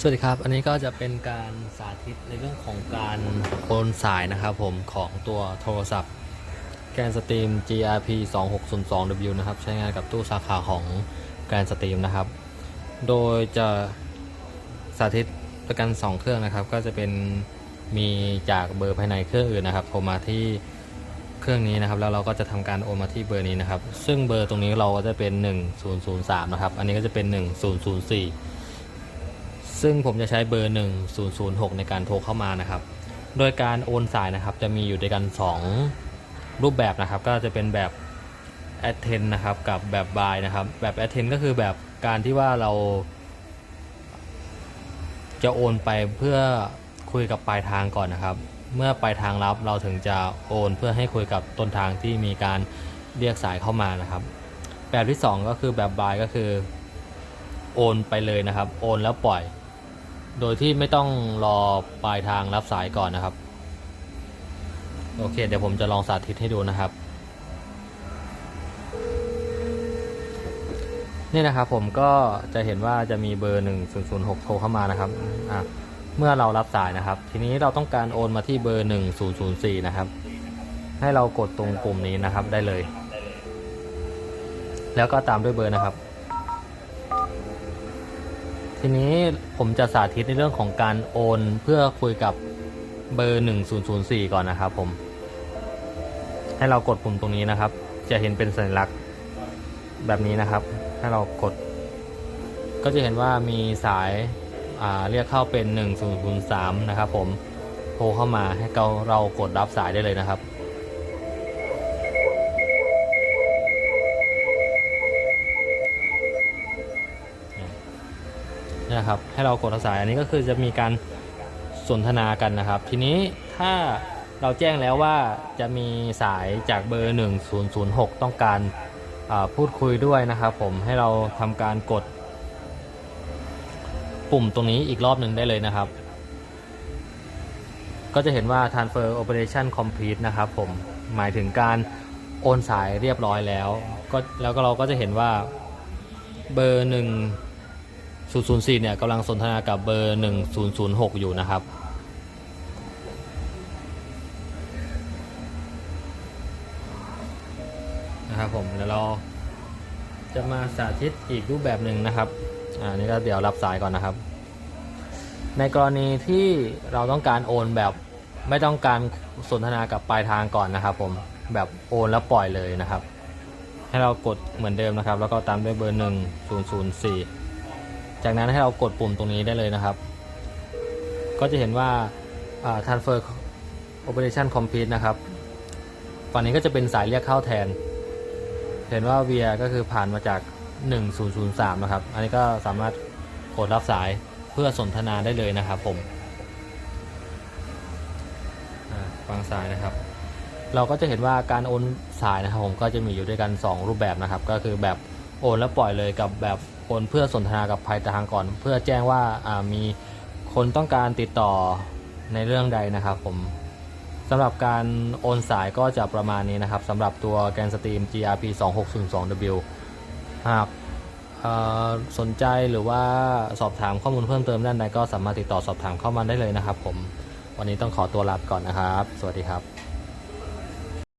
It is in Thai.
สวัสดีครับ อันนี้ก็จะเป็นการสาธิตในเรื่องของการโอนสายนะครับผมของตัวโทรศัพท์แกนสตรีม GRP 2602W นะครับ ใช้งานกับตู้สาขาของแกนสตรีมนะครับ โดยจะสาธิตประกัน 2 เครื่องนะครับ ก็จะเป็นมีจากเบอร์ภายในเครื่องอื่นนะครับโทรมาที่เครื่องนี้นะครับ แล้วเราก็จะทำการโอนมาที่เบอร์นี้นะครับ ซึ่งเบอร์ตรงนี้เราก็จะเป็น 1003นะครับ อันนี้ก็จะเป็น 1004 ซึ่งผมจะใช้เบอร์ 1006 ในการโทรเข้ามานะครับ โดยการโอนสายนะครับจะมีอยู่ด้วยกัน 2 รูปแบบนะครับ ก็จะเป็นแบบ attend นะครับกับแบบ buy นะครับ แบบ attend ก็คือแบบการที่ว่าเรา จะโอนไปเพื่อคุยกับปลายทางก่อนนะครับ เมื่อปลายทางรับเราถึงจะโอนเพื่อให้คุยกับต้นทางที่มีการเรียกสายเข้ามานะครับ แบบที่ 2 ก็คือแบบ buy ก็คือโอนไปเลยนะครับ โอนแล้วปล่อย โดยที่ไม่ต้องรอปลายทางรับสายก่อนนะครับ โอเค เดี๋ยวผมจะลองสาธิตให้ดูนะครับ นี่นะครับผมก็จะเห็นว่าจะมีเบอร์ 1006 โทรเข้ามานะครับอะเมื่อเรารับสายนะครับ ทีนี้เราต้องการโอนมาที่เบอร์ 1004 นะครับ ให้เรากดตรงปุ่มนี้นะครับได้เลย แล้วก็ตามด้วยเบอร์นะครับ ทีนี้ผมจะสาธิตในเรื่องของการโอนเพื่อคุยกับเบอร์ 1004 ก่อนนะครับผม ให้เรากดปุ่มตรงนี้นะครับ จะเห็นเป็นสัญลักษณ์แบบนี้นะครับ ให้เรากด ก็จะเห็นว่ามีสายอ่าเรียกเข้าเป็น 1003 นะครับผม โทรเข้ามาให้เราเรากดรับสายได้เลยนะครับ นะครับ ให้เรากดรับสายอันนี้ก็คือจะมีการสนทนากันนะครับ ทีนี้ถ้าเราแจ้งแล้วว่าจะมีสายจากเบอร์ 1006 ต้องการพูดคุยด้วยนะครับ ผมให้เราทำการกด ปุ่มตรงนี้อีกรอบหนึ่งได้เลยนะครับ ก็จะเห็นว่า transfer operation complete นะครับผมหมายถึงการโอนสายเรียบร้อยแล้ว ก็แล้วก็เราก็จะเห็นว่าเบอร์หนึ่ง 004 เนี่ยกำลังสนทนากับเบอร์ 1006 อยู่นะครับ นะครับผมเดี๋ยวเราจะมาสาธิตอีกรูปแบบหนึ่งนะครับอ่านี่ก็เดี๋ยวรับสายก่อนนะครับ ในกรณีที่เราต้องการโอนแบบไม่ต้องการสนทนากับปลายทางก่อนนะครับ ผมแบบโอนแล้วปล่อยเลยนะครับ ให้เรากดเหมือนเดิมนะครับ แล้วก็ตามด้วยเบอร์ 1004 จากนั้นให้เรากดปุ่มตรงนี้ได้เลยนะครับ ก็จะเห็นว่า transfer operation complete นะครับฝั่งนี้ก็จะเป็นสายเรียกเข้าแทน เห็นว่า via ก็คือผ่านมาจาก 1003 นะครับ อันนี้ก็สามารถกดรับสายเพื่อสนทนาได้เลยนะครับผมอ่าฟังสายนะครับ เราก็จะเห็นว่าการโอนสายนะครับผมก็จะมีอยู่ด้วยกัน 2 รูปแบบนะครับ ก็คือแบบโอนแล้วปล่อยเลยกับแบบ โอนเพื่อสนทนากับภายทางก่อน เพื่อแจ้งว่าามีคนต้องการติดต่อในเรื่องใดนะครับผมสำหรับการโอนสายก็จะประมาณนี้นะครับสำหรับตัวแกนสตรีม GRP 2602W หากเอ่อสนใจหรือว่าสอบถามข้อมูลเพิ่มเติมด้านใดก็สามารถติดต่อสอบถามเข้ามาได้เลยนะครับผม วันนี้ต้องขอตัวลาไปก่อนนะครับ สวัสดีครับ